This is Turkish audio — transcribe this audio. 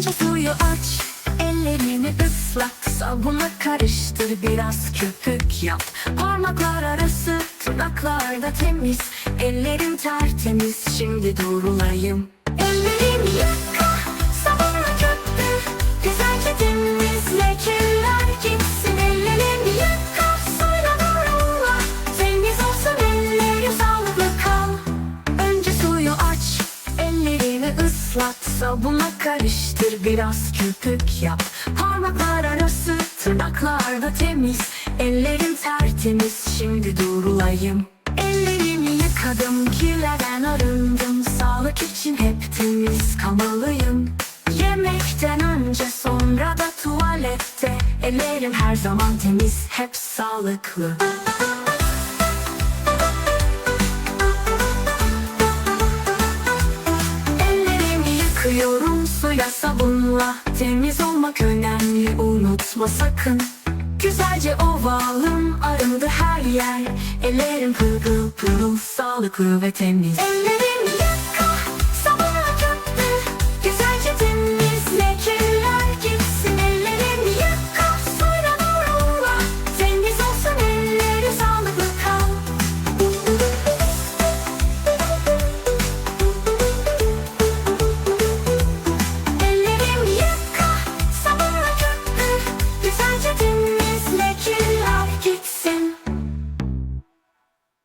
Önce suyu aç Ellerini ıslak. Sabunla karıştır Biraz köpük yap. Parmaklar arası Tırnaklar da temiz. Ellerim tertemiz Şimdi doğrulayım Ellerim yık ıslat Sabunla karıştır, biraz köpük yap. Parmaklar arası, tırnaklarda temiz. Ellerim tertemiz, şimdi durulayım. Ellerimi yıkadım, kirlerden arındım. Sağlık için hep temiz kalmalıyım. Yemekten önce sonra da tuvalette. Ellerim her zaman temiz, hep sağlıklı sabunla Temiz olmak önemli unutma sakın. Güzelce ovalım arındı her yer. Ellerim pırıl pırıl sağlıklı ve temiz. Ellerimi